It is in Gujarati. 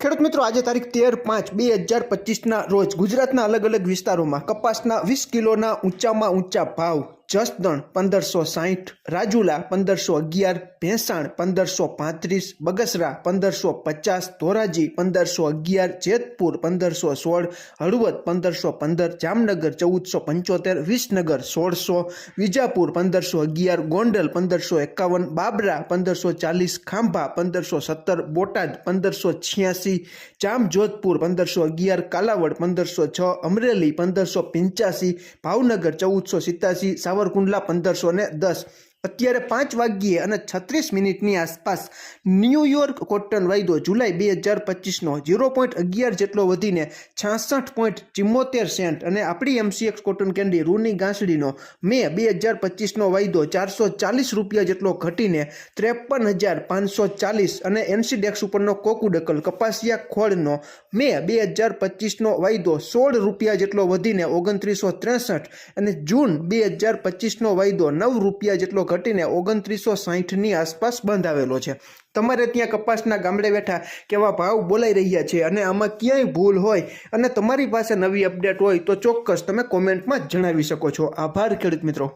ખેડૂત મિત્રો, આજે તારીખ તેર પાંચ બે હજાર પચીસના રોજ ગુજરાતના અલગ અલગ વિસ્તારોમાં કપાસના વીસ કિલોના ઊંચામાં ઊંચા ભાવ જસદણ પંદરસો સાહીઠ, રાજુલા પંદરસો અગિયાર, ભેંસાણ પંદરસો પાંત્રીસ, બગસરા પંદરસો પચાસ, ધોરાજી પંદરસો અગિયાર, જેતપુર પંદરસો સોળ, હળવદ પંદરસો પંદર, જામનગર ચૌદસો પંચોતેર, વિસનગર સોળસો, વિજાપુર પંદરસો અગિયાર, ગોંડલ પંદરસો એકાવન, બાબરા પંદરસો ચાલીસ, ખાંભા પંદરસો સત્તર, બોટાદ પંદરસો છ્યાસી, જામજોધપુર પંદરસો અગિયાર, કાલાવડ પંદરસો છ, અમરેલી પંદરસો પંચ્યાસી, ભાવનગર ચૌદસો સિત્તાસી સાવરકુંડલા પંદરસો ને દસ. અત્યારે પાંચ વાગ્યે અને છત્રીસ મિનિટની આસપાસ ન્યૂયોર્ક કોટન વાયદો જુલાઈ બે હજાર પચીસનો ઝીરો પોઈન્ટ અગિયાર જેટલો વધીને છાસઠ પોઈન્ટ ચિમ્મોતેર સેન્ટ અને આપણી એમસીએક્સ કોટન કેન્ડી રૂની ગાંસડીનો મે બે હજાર પચીસનો વાયદો ચારસો ચાલીસ રૂપિયા જેટલો ઘટીને ત્રેપન હજાર પાંચસો ચાલીસ અને એનસીડેક્સ ઉપરનો કોકુડકલ કપાસિયા ખોળનો મે બે હજાર પચીસનો વાયદો સોળ રૂપિયા જેટલો વધીને ઓગણત્રીસો ત્રેસઠ અને જૂન બે હજાર પચીસનો વાયદો નવ રૂપિયા જેટલો ઘટીને ઓગણત્રીસો સાહીઠની આસપાસ બંધાવેલો છે. તમારે ત્યાં કપાસના ગામડે બેઠા કેવા ભાવ બોલાઈ રહ્યા છે અને આમાં ક્યાંય ભૂલ હોય અને તમારી પાસે નવી અપડેટ હોય તો ચોક્કસ તમે કોમેન્ટમાં જણાવી શકો છો. આભાર ખેડૂત મિત્રો.